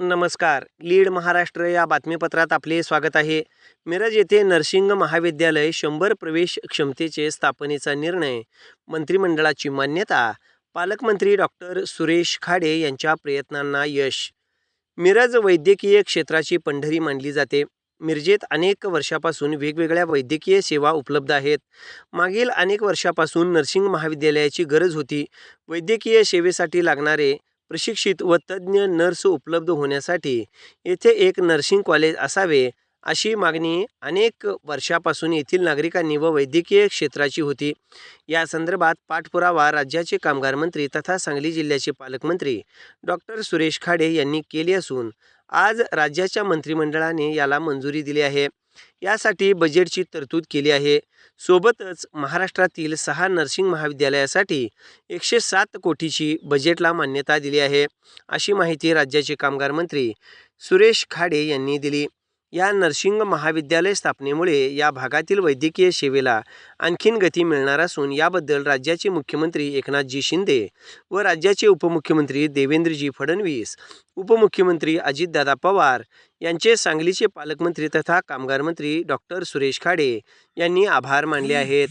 नमस्कार. लीड महाराष्ट्र या बातमीपत्रात आपले स्वागत आहे. मिरज येथे नर्सिंग महाविद्यालय शंभर प्रवेश क्षमतेचे स्थापनेचा निर्णय. मंत्रिमंडळाची मान्यता. पालकमंत्री डॉक्टर सुरेश खाडे यांच्या प्रयत्नांना यश. मिरज वैद्यकीय क्षेत्राची पंढरी मानली जाते. मिरजेत अनेक वर्षापासून वेगवेगळ्या वैद्यकीय सेवा उपलब्ध आहेत. मागील अनेक वर्षापासून नर्सिंग महाविद्यालयाची गरज होती. वैद्यकीय सेवेसाठी लागणारे प्रशिक्षित व तज्ज्ञ नर्स उपलब्ध होण्यासाठी येथे एक नर्सिंग कॉलेज असावे अशी मागणी अनेक वर्षापासून येथील नागरिकांनी व वैद्यकीय क्षेत्राची होती. या संदर्भात पाठपुरावा राज्याचे कामगार मंत्री तथा सांगली जिल्ह्याचे पालकमंत्री डॉक्टर सुरेश खाडे यांनी केली असून आज राज्याच्या मंत्रिमंडळाने याला मंजुरी दिली आहे. यासाठी बजेटची तरतूद केली आहे. सोबतच महाराष्ट्रातील सहा नर्सिंग महाविद्यालयासाठी एकशे सात कोटीची बजेटला मान्यता दिली आहे अशी माहिती राज्याचे कामगार मंत्री सुरेश खाडे यांनी दिली. या नर्सिंग महाविद्यालय स्थापनेमुळे या भागातील वैद्यकीय सेवेला आणखीन गती मिळणार असून याबद्दल राज्याचे मुख्यमंत्री एकनाथजी शिंदे व राज्याचे उपमुख्यमंत्री देवेंद्रजी फडणवीस उपमुख्यमंत्री अजितदादा पवार यांचे सांगलीचे पालकमंत्री तथा कामगार मंत्री डॉक्टर सुरेश खाडे यांनी आभार मानले आहेत.